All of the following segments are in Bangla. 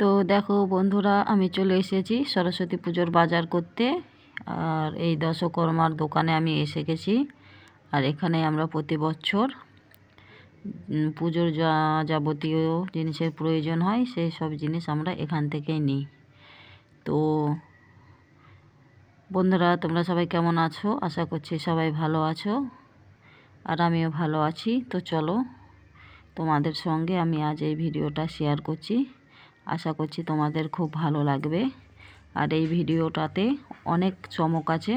তো দেখো বন্ধুরা, আমি চলে এসেছি সরস্বতী পুজোর বাজার করতে। আর এই দশকর্মার দোকানে আমি এসে গেছি। আর এখানে আমরা প্রতি বছর পুজোর যা যাবতীয় জিনিসের প্রয়োজন হয়, সেই সব জিনিস আমরা এখান থেকেই নিই। তো বন্ধুরা, তোমরা সবাই কেমন আছো? আশা করছি সবাই ভালো আছো। আর আমিও ভালো আছি। তো চলো তোমাদের সঙ্গে আমি আজ এই ভিডিওটা শেয়ার করছি। আশা করছি তোমাদের খুব ভালো লাগবে। আর এই ভিডিওটাতে অনেক চমক আছে।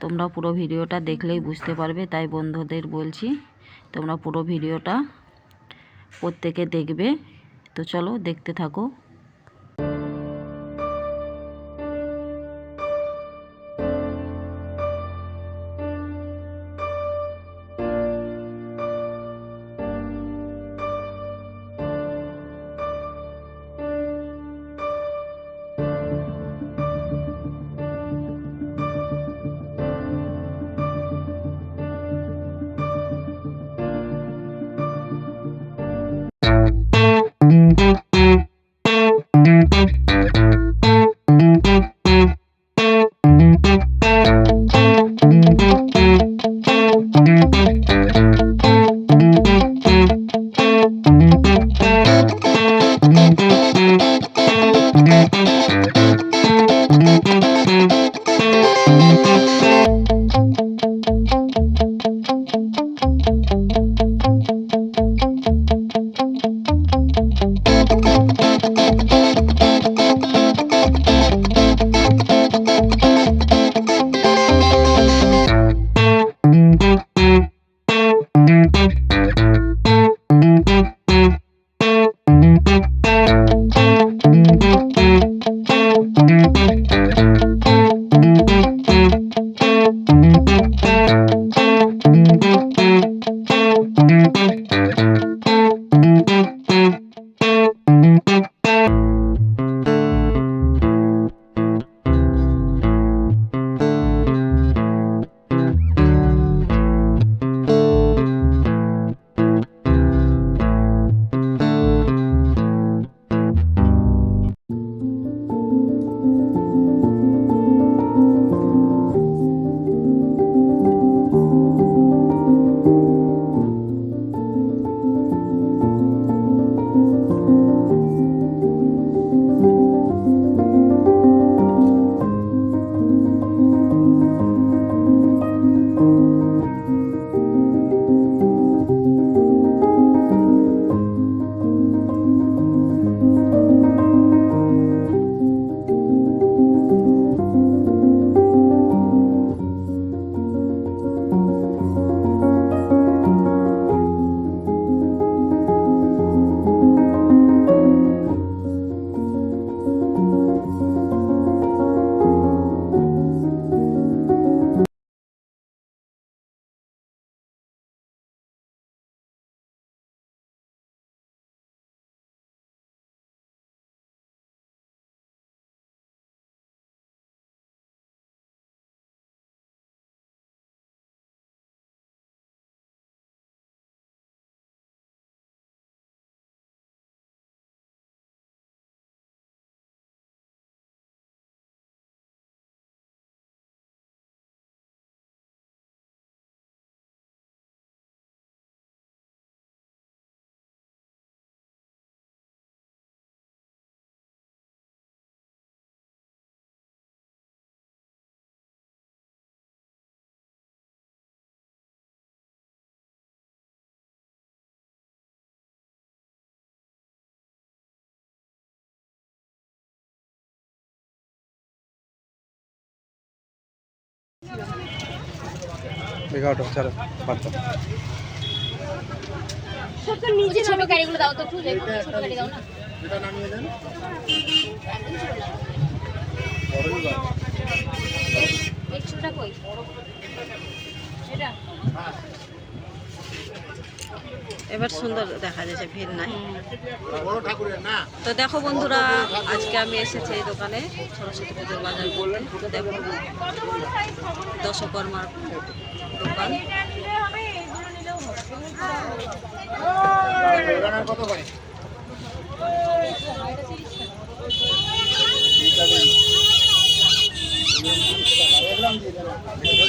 তোমরা পুরো ভিডিওটা দেখলেই বুঝতে পারবে, তাই বন্ধুদের বলছি, তোমরা পুরো ভিডিওটা প্রত্যেকে দেখবে। তো চলো দেখতে থাকো। এগারোটা ছাড়ো বাচ্চা ছোট গাড়িগুলো দাও তো ছোট গাড়ি দাও না। ছোটটা কই? এটা? এবার সুন্দর দেখা যাচ্ছে ভিড় নাই। তো দেখো বন্ধুরা আজকে আমি এসেছি এই দোকানে সরস্বতী পুজোর বাজার করতে। খাদ্য সুপার মার্কেট দোকান।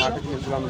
মার্কেট গেছিলাম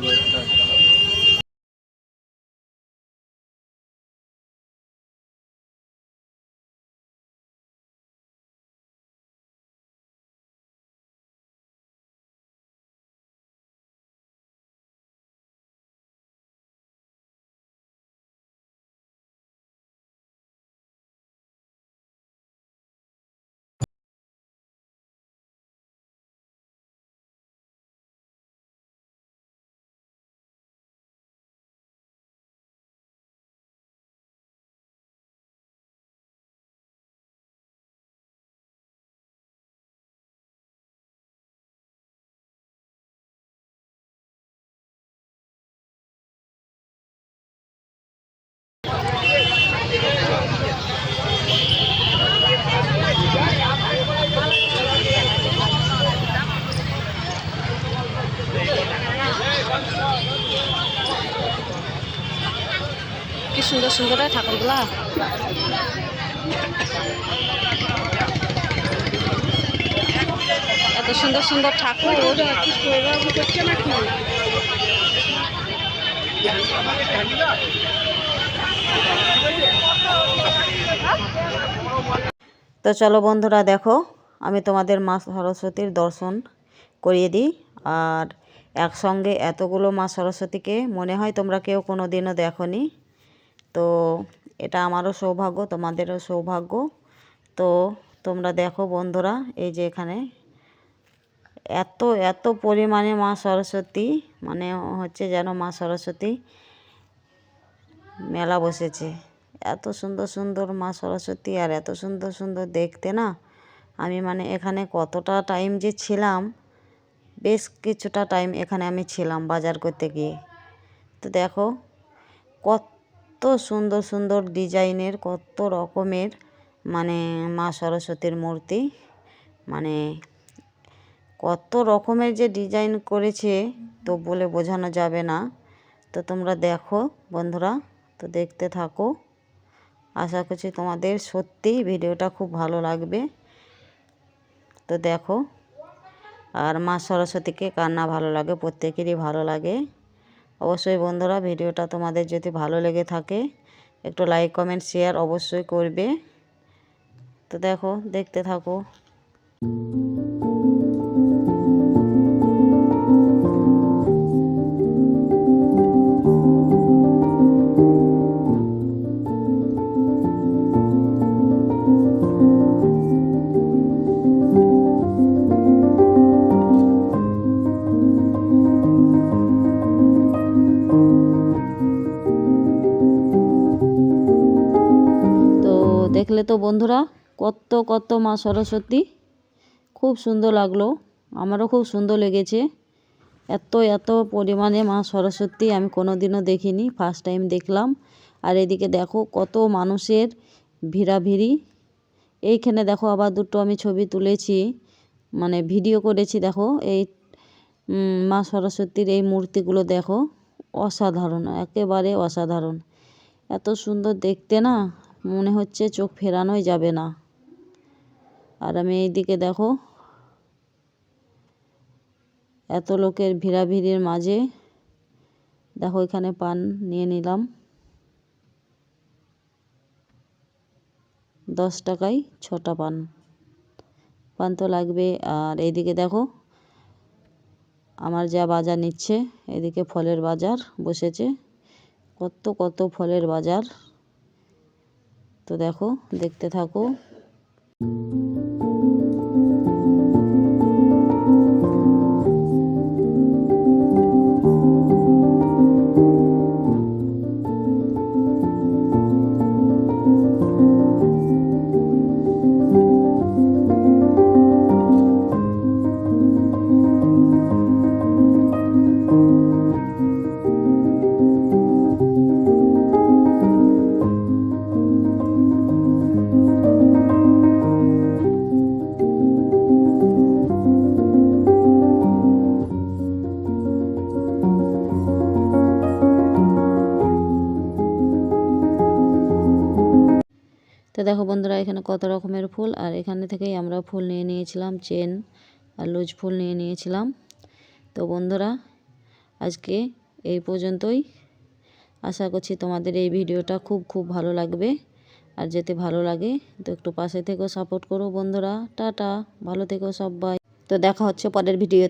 সুন্দর সুন্দর ঠাকুরগুলা। এত সুন্দর সুন্দর ঠাকুর। তো চলো বন্ধুরা দেখো, আমি তোমাদের মা সরস্বতীর দর্শন করিয়ে দিই। আর একসঙ্গে এতগুলো মা সরস্বতীকে মনে হয় তোমরা কেউ কোনো দিনও দেখোনি। তো এটা আমারও সৌভাগ্য, তোমাদেরও সৌভাগ্য। তো তোমরা দেখো বন্ধুরা, এই যে এখানে এত এত পরিমাণে মা সরস্বতী মানে হচ্ছে যেন মা সরস্বতী মেলা বসেছে। এত সুন্দর সুন্দর মা সরস্বতী আর এত সুন্দর সুন্দর দেখতে না। আমি মানে এখানে কতটা টাইম যে ছিলাম, বেশ কিছুটা টাইম এখানে আমি ছিলাম বাজার করতে গিয়ে। তো দেখো কত সুন্দর সুন্দর ডিজাইনের, কত রকমের মানে মা সরস্বতীর মূর্তি। মানে কত রকমের যে ডিজাইন করেছে, তো বলে বোঝানো যাবে না। তো তোমরা দেখো বন্ধুরা, তো দেখতে থাকো। আশা করছি তোমাদের সত্যিই ভিডিওটা খুব ভালো লাগবে। তো দেখো, আর মা সরস্বতীকে কান্না ভালো লাগে, প্রত্যেকেরই ভালো লাগে। অবশ্যই বন্ধুরা ভিডিওটা তোমাদের যদি ভালো লেগে থাকে, একটু লাইক কমেন্ট শেয়ার অবশ্যই করবে। তো দেখো, দেখতে থাকো। দেখলে তো বন্ধুরা কত কত মা সরস্বতী। খুব সুন্দর লাগল, আমারও খুব সুন্দর লেগেছে। এত এত পরিমাণে মা সরস্বতী আমি কোনো দিনও দেখিনি ফার্স্ট টাইম দেখলাম। আর এদিকে দেখো কত মানুষের ভিড়াভিড়ি। এইখানে দেখো আবার দুটো আমি ছবি তুলেছি মানে ভিডিও করেছি দেখো। এই মা সরস্বতীর এই মূর্তিগুলো দেখো, অসাধারণ, একেবারে অসাধারণ। এত সুন্দর দেখতে না মনে হচ্ছে চোখ ফেরানোই যাবে না। আর আমি এইদিকে দেখো, এত লোকের ভিড়াভিড়ির মাঝে দেখো এখানে পান নিয়ে নিলাম। দশ টাকায় ছটা পান। পান তো লাগবে। আর এইদিকে দেখো, আমার যা বাজার নিচ্ছে, এদিকে ফলের বাজার বসেছে। কত কত ফলের বাজার। তো দেখো দেখতে থাকো। দেখো বন্ধুরা, এখানে কত রকমের ফুল। আর এখানে থেকেই আমরা ফুল নিয়ে নিয়েছিলাম, চেন আর লুজ ফুল নিয়ে নিয়েছিলাম। তো বন্ধুরা, আজকে এই পর্যন্তই। আশা করছি তোমাদের এই ভিডিওটা খুব খুব ভালো লাগবে। আর যেতে ভালো লাগে, তো একটু পাশে থেকেও সাপোর্ট করো বন্ধুরা। টাটা, ভালো থেকো সবাই। তো দেখা হচ্ছে পরের ভিডিওতে।